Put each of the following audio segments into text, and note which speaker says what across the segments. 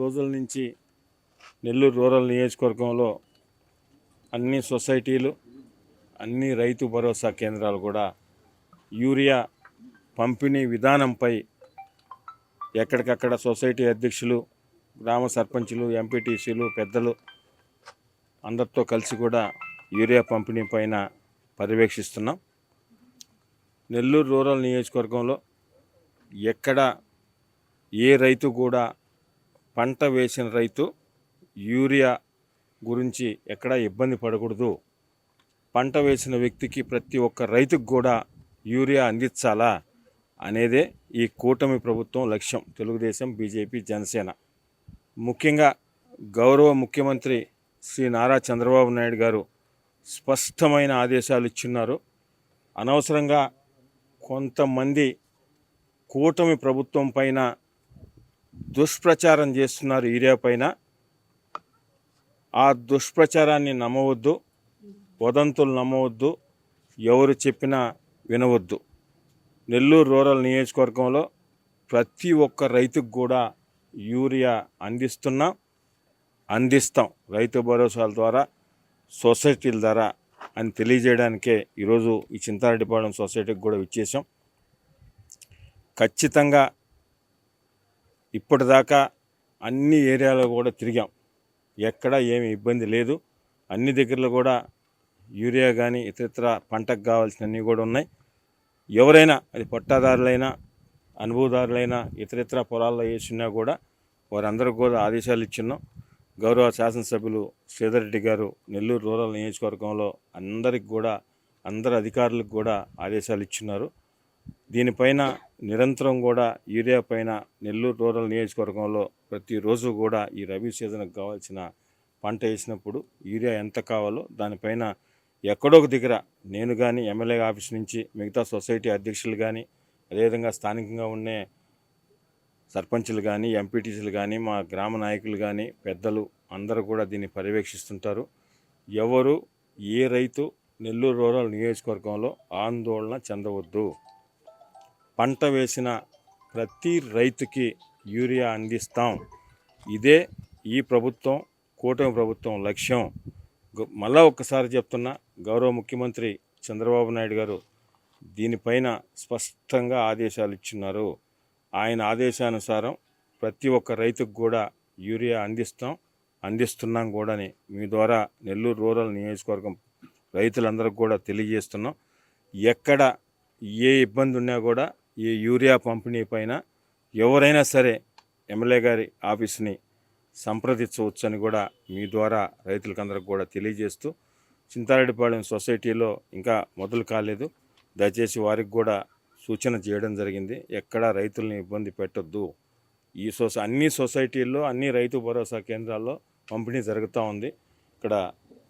Speaker 1: రోజుల నుంచి నెల్లూరు రూరల్ నియోజకవర్గంలో అన్ని సొసైటీలు అన్ని రైతు భరోసా కేంద్రాలు కూడా యూరియా పంపిణీ విధానంపై ఎక్కడికక్కడ సొసైటీ అధ్యక్షులు గ్రామ సర్పంచులు ఎంపీటీసీలు పెద్దలు అందరితో కలిసి కూడా యూరియా పంపిణీ పైన పర్యవేక్షిస్తున్నాం. నెల్లూరు రూరల్ నియోజకవర్గంలో ఎక్కడ ఏ రైతు కూడా పంట వేసిన రైతు యూరియా గురించి ఎక్కడా ఇబ్బంది పడకూడదు. పంట వేసిన వ్యక్తికి ప్రతి ఒక్క రైతుకు కూడా యూరియా అందించాలా అనేదే ఈ కూటమి ప్రభుత్వం లక్ష్యం. తెలుగుదేశం బీజేపీ జనసేన. ముఖ్యంగా గౌరవ ముఖ్యమంత్రి శ్రీ నారా చంద్రబాబు నాయుడు గారు స్పష్టమైన ఆదేశాలు ఇచ్చున్నారు. అనవసరంగా కొంతమంది కూటమి ప్రభుత్వం పైన దుష్ప్రచారం చేస్తున్నారు యూరియా పైన. ఆ దుష్ప్రచారాన్ని నమ్మవద్దు. వదంతులు నమ్మవద్దు. ఎవరు చెప్పినా వినవద్దు. నెల్లూరు రూరల్ నియోజకవర్గంలో ప్రతి ఒక్క రైతుకు కూడా యూరియా అందిస్తున్నాం. అందిస్తాం రైతు భరోసాల ద్వారా సొసైటీల ద్వారా అని తెలియజేయడానికే ఈరోజు ఈ చింతారెడ్డిపాలెం సొసైటీకి కూడా ఇచ్చేసాం ఖచ్చితంగా ఇప్పటిదాకా అన్ని ఏరియాలో కూడా తిరిగాం. ఎక్కడ ఏమి ఇబ్బంది లేదు. అన్ని దగ్గరలో కూడా యూరియా కానీ ఇతరితర పంటకు కావాల్సినవన్నీ కూడా ఉన్నాయి. ఎవరైనా అది పట్టాదారులైనా అనుభవదారులైనా ఇతరితర పొలాల్లో వేసినా కూడా వారందరూ కూడా ఆదేశాలు ఇచ్చున్నాం. గౌరవ శాసనసభ్యులు శ్రీధర్ రెడ్డి గారు నెల్లూరు రూరల్ నియోజకవర్గంలో అందరికి కూడా అందరు అధికారులకు కూడా ఆదేశాలు ఇచ్చున్నారు. దీనిపైన నిరంతరం కూడా యూరియా పైన నెల్లూరు రూరల్ నియోజకవర్గంలో ప్రతిరోజు కూడా ఈ రబీ సీజన్కి కావాల్సిన పంట వేసినప్పుడు యూరియా ఎంత కావాలో దానిపైన ఎక్కడో ఒక దగ్గర నేను కానీ ఎమ్మెల్యే ఆఫీస్ నుంచి మిగతా సొసైటీ అధ్యక్షులు కానీ అదేవిధంగా స్థానికంగా ఉండే సర్పంచులు కానీ ఎంపీటీసీలు కానీ మా గ్రామ నాయకులు కానీ పెద్దలు అందరూ కూడా దీన్ని పర్యవేక్షిస్తుంటారు. ఎవరు ఏ రైతు నెల్లూరు రూరల్ నియోజకవర్గంలో ఆందోళన చెందవద్దు. పంట వేసిన ప్రతి రైతుకి యూరియా అందిస్తాం. ఇదే ఈ ప్రభుత్వం కూటమి ప్రభుత్వం లక్ష్యం. మళ్ళా ఒక్కసారి చెప్తున్నా గౌరవ ముఖ్యమంత్రి చంద్రబాబు నాయుడు గారు దీనిపైన స్పష్టంగా ఆదేశాలు ఇచ్చున్నారు. ఆయన ఆదేశానుసారం ప్రతి ఒక్క రైతుకు కూడా యూరియా అందిస్తాం అందిస్తున్నాం కూడాని మీ ద్వారా నెల్లూరు రూరల్ నియోజకవర్గం రైతులందరికీ కూడా తెలియజేస్తున్నాం. ఎక్కడ ఏ ఇబ్బంది ఉన్నా కూడా ఈ యూరియా పంపిణీ పైన ఎవరైనా సరే ఎమ్మెల్యే గారి ఆఫీస్ని సంప్రదించవచ్చని కూడా మీ ద్వారా రైతులకందరికి కూడా తెలియజేస్తూ చింతారెడ్డిపాళెం సొసైటీలో ఇంకా మొదలు కాలేదు. దయచేసి వారికి కూడా సూచన చేయడం జరిగింది. ఎక్కడ రైతుల్ని ఇబ్బంది పెట్టొద్దు. ఈ సొస అన్ని సొసైటీల్లో అన్ని రైతు భరోసా కేంద్రాల్లో పంపిణీ జరుగుతూ ఉంది. ఇక్కడ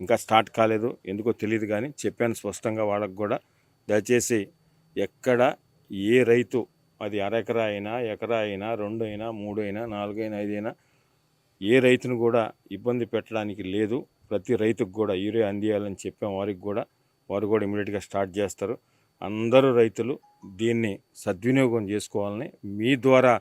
Speaker 1: ఇంకా స్టార్ట్ కాలేదు. ఎందుకో తెలియదు కానీ చెప్పాను స్పష్టంగా వాళ్ళకు కూడా. దయచేసి ఎక్కడ ఏ రైతు అది అరెకరా అయినా ఎకరా అయినా రెండు అయినా మూడు అయినా నాలుగు అయినా ఏ రైతును కూడా ఇబ్బంది పెట్టడానికి లేదు. ప్రతి రైతుకు కూడా యూరియా అందియాలని చెప్పాం వారికి కూడా వారు కూడా ఇమీడియట్గా స్టార్ట్ చేస్తారు. అందరూ రైతులు దీన్ని సద్వినియోగం చేసుకోవాలని మీ ద్వారా